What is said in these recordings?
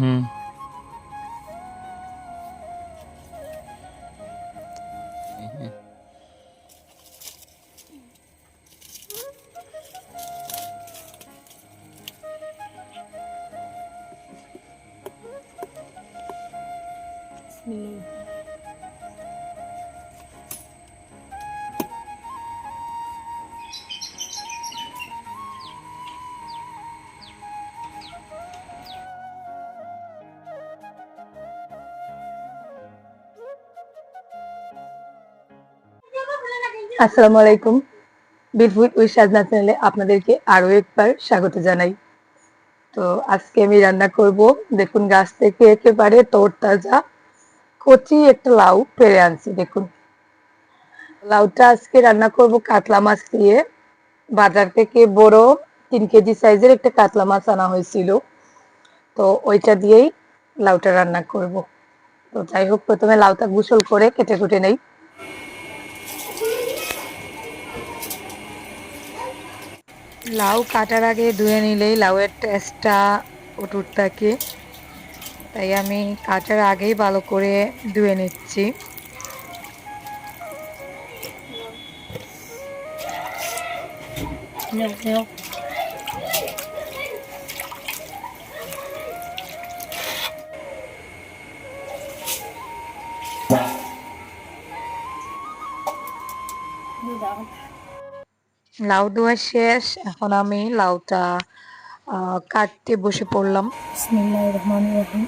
Hmm. Bismillah. আসসালামু আলাইকুম। বিটফুট with সাজনা চ্যানেলে আপনাদেরকে আরও একবার স্বাগত জানাই। তো আজকে আমি রান্না করব, দেখুন গাছ থেকে একেবারে তরতাজা কচি একটা লাউ পেরে আনছি, দেখুন। লাউটা আজকে রান্না করব কাতলা মাছ দিয়ে। বাজার থেকে বড় তিন কেজি সাইজের একটা কাতলা মাছ আনা হয়েছিল। তো ওইটা দিয়েই লাউটা রান্না করব। তো যাই হোক, প্রথমে লাউটা গোসল করে কেটে কুটে নেই। লাউ কাটার আগে ধুয়ে নিলেই লাউয়ের টেস্টটা অটুট থাকে তাই আমি কাটার আগেই ভালো করে ধুয়ে নিচ্ছি। লাউ ধোয়া শেষ। এখন আমি লাউটা কাটতে বসে পড়লাম। রহিম।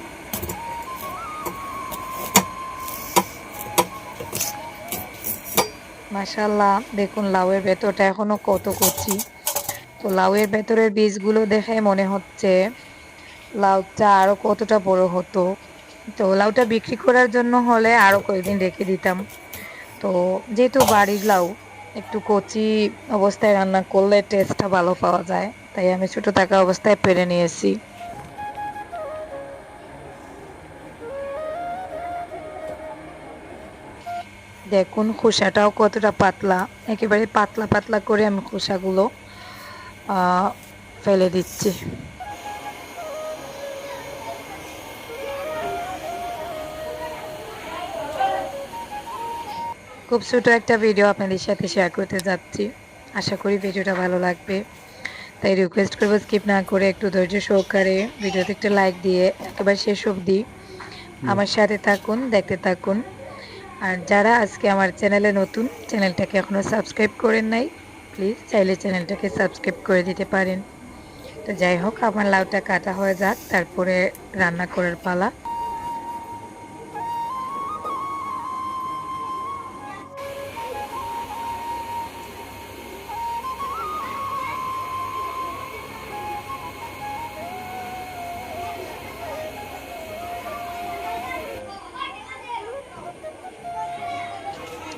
মাশাল্লাহ দেখুন লাউয়ের ভেতরটা এখনও কত কচি। তো লাউয়ের ভেতরের বীজগুলো দেখে মনে হচ্ছে লাউটা আরও কতটা বড় হতো। তো লাউটা বিক্রি করার জন্য হলে আরও কয়েকদিন রেখে দিতাম। তো যেহেতু বাড়ির লাউ একটু কচি অবস্থায় রান্না করলে টেস্টটা ভালো পাওয়া যায়। তাই আমি ছোট থাকা অবস্থায় পেরে নিয়েছি। দেখুন, খোসাটাও কতটা পাতলা। একেবারে পাতলা পাতলা করে আমি খোসাগুলো ফেলে দিচ্ছি। খুব ছোট একটা ভিডিও আপনাদের সাথে শেয়ার করতে যাচ্ছি। আশা করি ভিডিওটা ভালো লাগবে। তাই রিকোয়েস্ট করব স্কিপ না করে একটু ধৈর্য সহকারে ভিডিওতে একটা লাইক দিয়ে একেবারে শেষ অবধি আমার সাথে থাকুন দেখতে থাকুন। আর যারা আজকে আমার চ্যানেলে নতুন চ্যানেলটাকে এখনও সাবস্ক্রাইব করেন নাই প্লিজ চাইলে চ্যানেলটাকে সাবস্ক্রাইব করে দিতে পারেন। তো যাই হোক আমার লাউটা কাটা হয়ে যাক তারপরে রান্না করার পালা।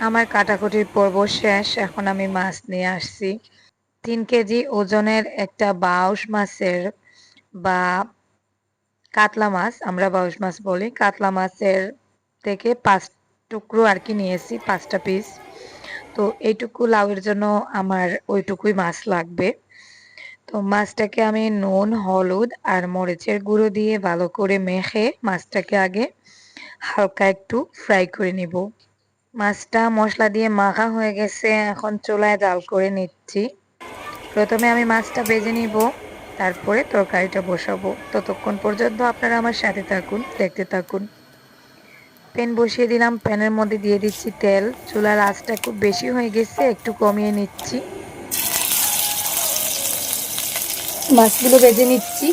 আমার কাটাকুটির পর্ব শেষ, এখন আমি মাছ নিয়ে আসছি। তিন কেজি ওজনের একটা বাউশ মাছের বা কাতলা মাছ, আমরা বাউশ মাছ বলি, কাতলা মাছের থেকে পাঁচ টুকরো আর কি নিয়েছি, পাঁচটা পিস। তো এইটুকু লাউয়ের জন্য আমার ওইটুকুই মাছ লাগবে। তো মাছটাকে আমি নুন, হলুদ আর মরিচের গুঁড়ো দিয়ে ভালো করে মেখে মাছটাকে আগে হালকা একটু ফ্রাই করে নিব। মাছটা মশলা দিয়ে মাখা হয়ে গেছে, এখন চুলায় জাল করে নিচ্ছি। প্রথমে আমি মাছটা ভেজে নিব, তারপরে তরকারিটা বসাবো। ততক্ষণ পর্যন্ত আপনারা আমার সাথে থাকুন, দেখতে থাকুন। প্যান বসিয়ে দিলাম, প্যানের মধ্যে দিয়ে দিচ্ছি তেল। চুলার আঁচটা খুব বেশি হয়ে গেছে, একটু কমিয়ে নিচ্ছি। মাছগুলো ভেজে নিচ্ছি।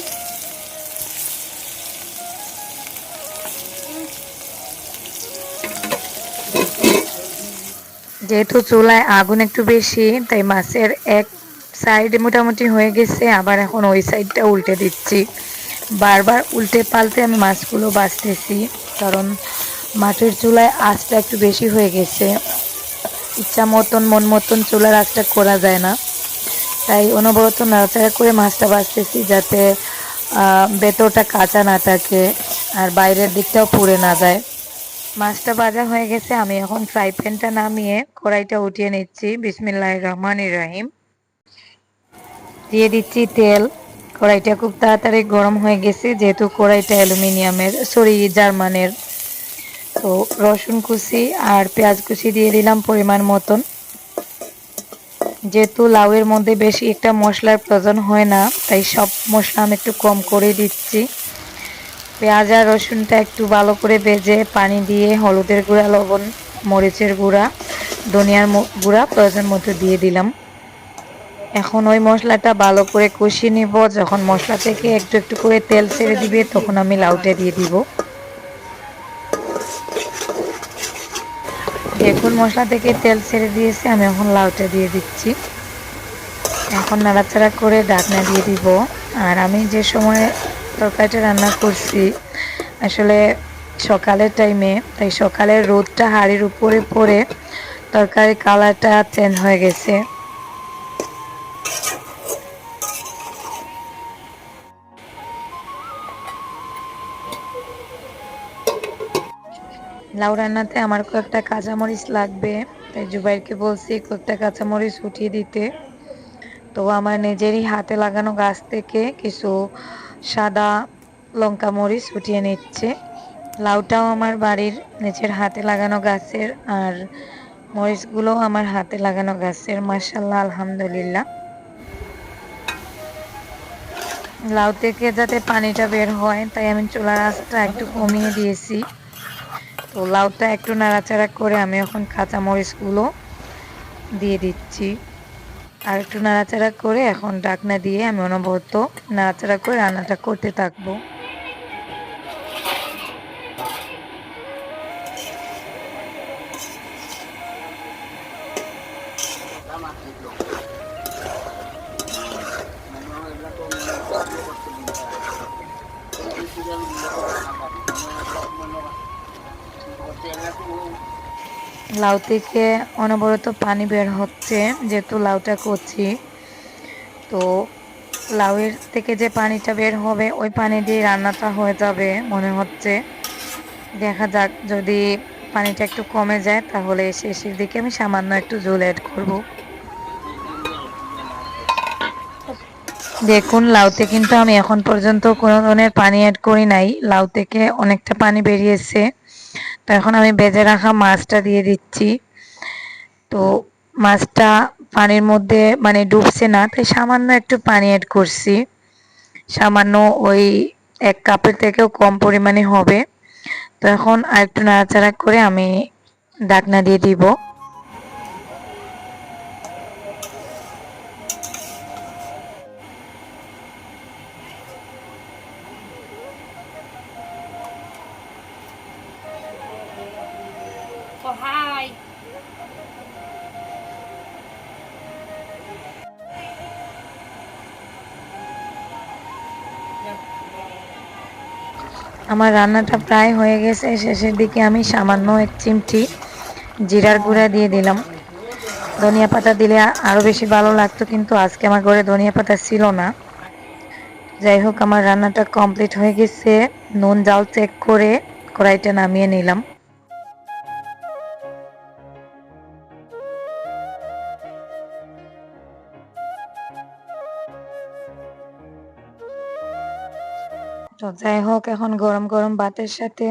যেহেতু চুলায় আগুন একটু বেশি, তাই মাছের এক সাইড মোটামুটি হয়ে গেছে, আবার এখন ওই সাইডটা উল্টে দিচ্ছি। বারবার উল্টে পাল্টে আমি মাছগুলো বাছতেছি, কারণ মাটির চুলায় আঁচটা একটু বেশি হয়ে গেছে। ইচ্ছা মতন, মন মতন চুলার আঁচটা করা যায় না। তাই অনবরত নাড়াচাড়া করে মাছটা বাছতেছি যাতে ভেতরটা কাঁচা না থাকে আর বাইরের দিকটাও পুড়ে না যায়। মাছটা ভাজা হয়ে গেছে, আমি এখন ফ্রাই প্যানটা নামিয়ে কড়াইটা উঠিয়ে নিচ্ছি। বিসমিল্লাহ রহমান রহিম। দিয়ে দিচ্ছি তেল। কড়াইটা খুব তাড়াতাড়ি গরম হয়ে গেছে, যেহেতু কড়াইটা অ্যালুমিনিয়ামের, সরি, জার্মানের। তো রসুন কুচি আর পেঁয়াজ কুচি দিয়ে দিলাম পরিমাণ মতন। যেহেতু লাউয়ের মধ্যে বেশি একটা মশলার প্রয়োজন হয় না, তাই সব মশলা আমি একটু কম করে দিচ্ছি। পেঁয়াজ আর রসুনটা একটু ভালো করে ভেজে পানি দিয়ে হলুদের গুঁড়া, লবণ, মরিচের গুঁড়া, ধনিয়ার গুঁড়া প্রয়োজন মতো দিয়ে দিলাম। এখন ওই মশলাটা ভালো করে কষিয়ে নিব। যখন মশলা থেকে একটু একটু করে তেল ছেড়ে দিবে, তখন আমি লাউটা দিয়ে দিব। দেখুন, মশলা থেকে তেল ছেড়ে দিয়েছে, আমি এখন লাউটা দিয়ে দিচ্ছি। এখন নাড়াচাড়া করে ডাকনা দিয়ে দিব। আর আমি যে সময় তরকারিটা রান্না করছি। আসলে সকালের টাইমে তাই সকালের রোদটা হাড়ির উপরে পড়ে তরকারির কালারটা চেঞ্জ হয়ে গেছে। লাউ রান্নাতে আমার কয়েকটা কাঁচামরিচ লাগবে, তাই জুবাইরকে বলছি কয়েকটা কাঁচামরিচ উঠিয়ে দিতে। তো আমার নিজেরই হাতে লাগানো গাছ থেকে কিছু সাদা লঙ্কা মরিচ উঠিয়ে নিচ্ছে। লাউটাও আমার বাড়ির নিচের হাতে লাগানো গাছের, আর মরিচগুলোও আমার হাতে লাগানো গাছের। মার্শাল্লাহ আলহামদুলিল্লাহ। লাউ থেকে যাতে পানিটা বের হয়, তাই আমি চুলার আঁচটা একটু কমিয়ে দিয়েছি। তো লাউটা একটু নাড়াচাড়া করে আমি এখন কাঁচা মরিচগুলো দিয়ে দিচ্ছি। আর একটু নাড়াচাড়া করে এখন ডাকনা দিয়ে আমি অনবরত নাড়াচাড়া করে রান্নাটা করতে থাকব। লাউ থেকে অনবরত পানি বের হচ্ছে, যেহেতু লাউটা করছি তো লাউয়ের থেকে যে পানিটা বের হবে, ওই পানি দিয়ে রান্নাটা হয়ে যাবে মনে হচ্ছে। দেখা যাক, যদি পানিটা একটু কমে যায়, তাহলে শেষের দিকে আমি সামান্য একটু জল অ্যাড করব। দেখুন, লাউতে কিন্তু আমি এখন পর্যন্ত কোনো ধরনের পানি অ্যাড করি নাই। লাউ থেকে অনেকটা পানি বেরিয়েছে। তো এখন আমি বেজে রাখা মাছটা দিয়ে দিচ্ছি। তো মাছটা পানির মধ্যে মানে ডুবছে না, তাই সামান্য একটু পানি অ্যাড করছি। সামান্য ওই এক কাপের থেকেও কম পরিমাণে হবে। তো এখন আর একটু নাড়াচাড়া করে আমি ডাকনা দিয়ে দিব। আমার রান্নাটা প্রায় হয়ে গেছে। শেষের দিকে আমি সামান্য এক চিমটি জিরার গুঁড়া দিয়ে দিলাম। ধনিয়া পাতা দিলে আরও বেশি ভালো লাগতো, কিন্তু আজকে আমার ঘরে ধনিয়া পাতা ছিল না। যাই হোক, আমার রান্নাটা কমপ্লিট হয়ে গেছে। নুন জাল চেক করে কড়াইটা নামিয়ে নিলাম। যাই হোক এখন গরম গরম ভাতের সাথে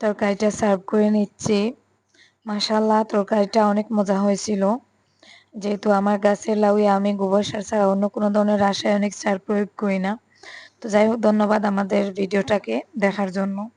তরকারিটা সার্ভ করে নিচ্ছি। মাসাল্লাহ তরকারিটা অনেক মজা হয়েছিল। যেহেতু আমার গাছের লাউয়ে আমি গোবর সার ছাড়া অন্য কোনো ধরনের রাসায়নিক সার প্রয়োগ করি না। তো যাই হোক ধন্যবাদ আমাদের ভিডিওটাকে দেখার জন্য।